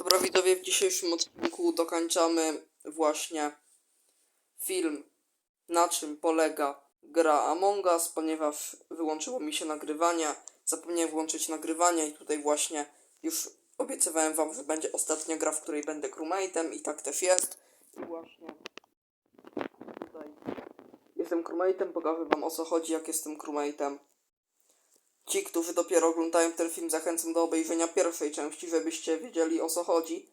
Dobra widzowie, w dzisiejszym odcinku dokończamy właśnie film na czym polega gra Among Us, ponieważ wyłączyło mi się nagrywanie, zapomniałem włączyć nagrywanie i tutaj właśnie już obiecywałem wam, że będzie ostatnia gra, w której będę crewmate'em i tak też jest. I właśnie tutaj jestem crewmate'em, pokażę wam o co chodzi, jak jestem crewmate'em. Ci, którzy dopiero oglądają ten film, zachęcam do obejrzenia pierwszej części, żebyście wiedzieli o co chodzi.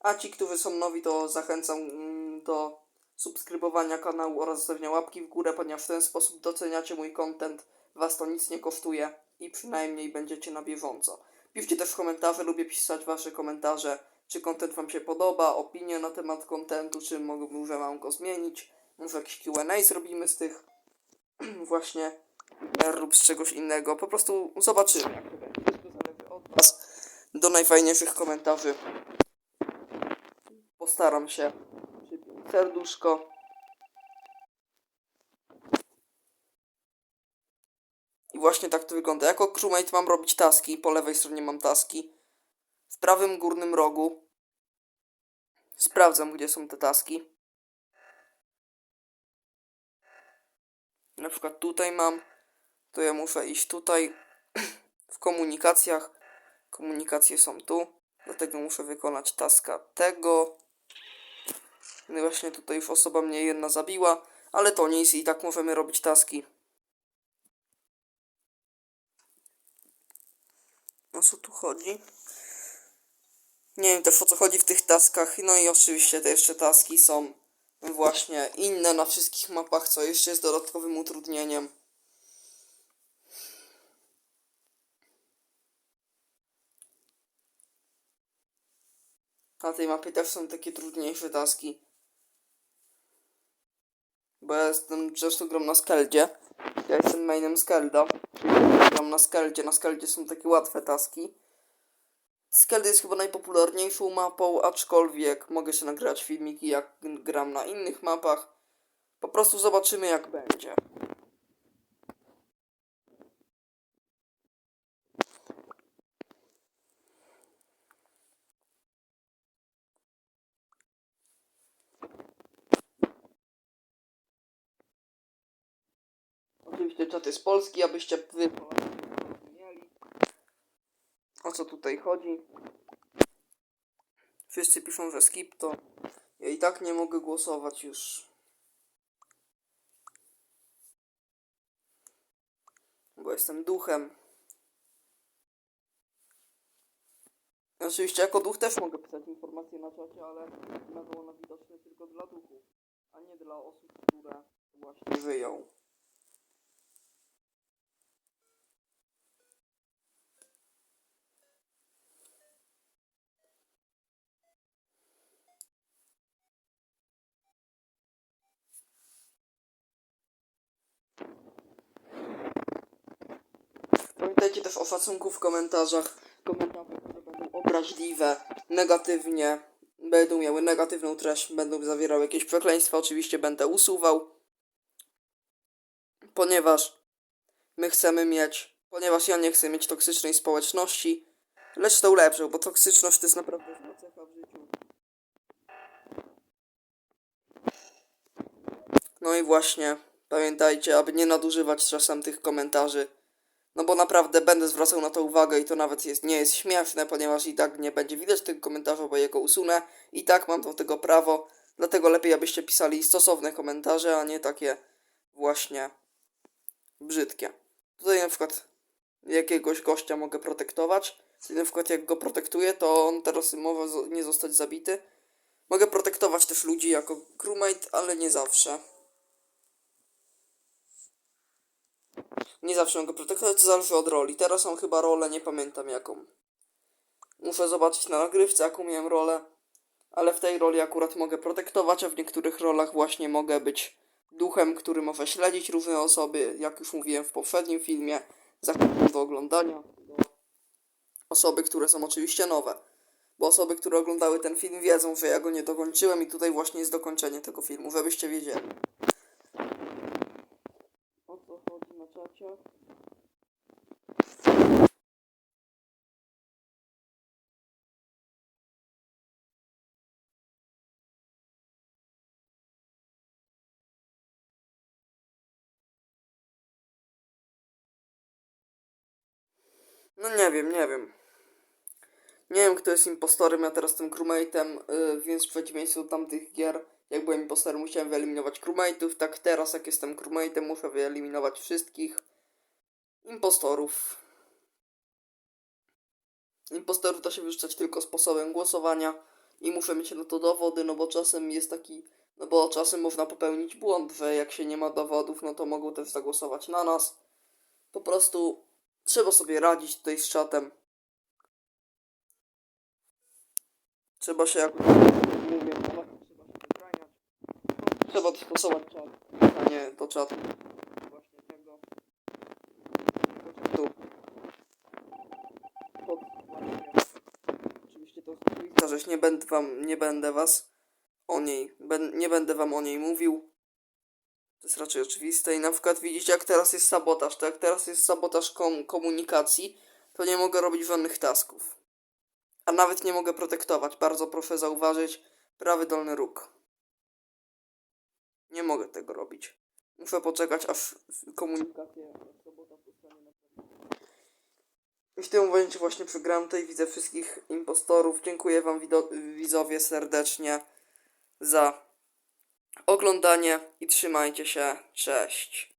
A ci, którzy są nowi, to zachęcam mm, do subskrybowania kanału oraz zostawienia łapki w górę, ponieważ w ten sposób doceniacie mój content, was to nic nie kosztuje i przynajmniej będziecie na bieżąco. Piszcie też komentarze, lubię pisać wasze komentarze, czy content wam się podoba, opinie na temat contentu, czy mogę, może mam go zmienić, może jakiś Q&A zrobimy z tych właśnie lub z czegoś innego. Po prostu zobaczymy, jak to będzie. Wszystko zależy od Was. Do najfajniejszych komentarzy. Postaram się. Serduszko. I właśnie tak to wygląda. Jako crewmate mam robić taski. Po lewej stronie mam taski. W prawym górnym rogu sprawdzam, gdzie są te taski. Na przykład tutaj mam to ja muszę iść tutaj w komunikacjach. Komunikacje są tu, dlatego muszę wykonać taska tego. No właśnie tutaj już osoba mnie jedna zabiła, ale to nic i tak możemy robić taski. O co tu chodzi? Nie wiem też o co chodzi w tych taskach. No i oczywiście te jeszcze taski są właśnie inne na wszystkich mapach, co jeszcze jest dodatkowym utrudnieniem. Na tej mapie też są takie trudniejsze taski. Bo ja jestem, często gram na Skeldzie. Ja jestem mainem Skelda. Gram na Skeldzie. Na Skeldzie są takie łatwe taski. Skeld jest chyba najpopularniejszą mapą, aczkolwiek mogę się nagrać filmiki jak gram na innych mapach. Po prostu zobaczymy jak będzie. Oczywiście czat jest polski, abyście wy. O co tutaj chodzi? Wszyscy piszą, że skip to. Ja i tak nie mogę głosować już. Bo jestem duchem. Oczywiście jako duch też mogę pisać informacje na czacie, ale będą one widoczne tylko dla duchów, a nie dla osób, które właśnie żyją. Pamiętajcie też o szacunku w komentarzach. Komentarze, które będą obraźliwe, negatywnie, będą miały negatywną treść, będą zawierały jakieś przekleństwa, oczywiście będę usuwał. Ponieważ my chcemy mieć, ponieważ ja nie chcę mieć toksycznej społeczności, lecz tą lepszą, bo toksyczność to jest naprawdę zła cecha w życiu. No i właśnie, pamiętajcie, aby nie nadużywać czasem tych komentarzy. No bo naprawdę będę zwracał na to uwagę i to nawet jest, nie jest śmieszne, ponieważ i tak nie będzie widać tego komentarza, bo ja go usunę. I tak mam do tego prawo, dlatego lepiej abyście pisali stosowne komentarze, a nie takie właśnie brzydkie. Tutaj na przykład jakiegoś gościa mogę protektować. Czyli na przykład jak go protektuję, to on teraz może nie zostać zabity. Mogę protektować też ludzi jako crewmate, ale nie zawsze. Nie zawsze mogę protektować, to zależy od roli. Teraz mam chyba rolę, nie pamiętam jaką. Muszę zobaczyć na nagrywce, jaką miałem rolę. Ale w tej roli akurat mogę protektować, a w niektórych rolach właśnie mogę być duchem, który może śledzić różne osoby. Jak już mówiłem w poprzednim filmie, zachęcam do oglądania. Osoby, które są oczywiście nowe. Bo osoby, które oglądały ten film wiedzą, że ja go nie dokończyłem i tutaj właśnie jest dokończenie tego filmu, żebyście wiedzieli. życiu. No nie wiem, nie wiem. Nie wiem, kto jest impostorem, ja teraz tym crewmate'em, yy, więc w przeciwieństwie do tamtych gier, jak byłem impostorem, musiałem wyeliminować crewmate'ów, tak teraz, jak jestem crewmate'em, muszę wyeliminować wszystkich impostorów. Impostorów da się wyrzucać tylko sposobem głosowania i muszę mieć na to dowody, no bo czasem jest taki, no bo czasem można popełnić błąd, że jak się nie ma dowodów, no to mogą też zagłosować na nas. Po prostu trzeba sobie radzić tutaj z czatem. Trzeba się jakoś, mówię, trzeba się wybraniać. No, trzeba stosować czat, a nie do czatu. Właśnie tego. tego czatu. Pod, właśnie. Oczywiście to jest oczywista rzecz, nie będę wam, nie będę was o niej, ben, nie będę wam o niej mówił. To jest raczej oczywiste i na przykład widzicie jak teraz jest sabotaż, to jak teraz jest sabotaż kom komunikacji, to nie mogę robić żadnych tasków. A nawet nie mogę protektować. Bardzo proszę zauważyć prawy dolny róg. Nie mogę tego robić. Muszę poczekać, aż komunikację aż sabota zostanie naprawiona. I w tym momencie właśnie przegrałem tutaj. Widzę wszystkich impostorów. Dziękuję wam widzowie serdecznie za oglądanie i trzymajcie się. Cześć.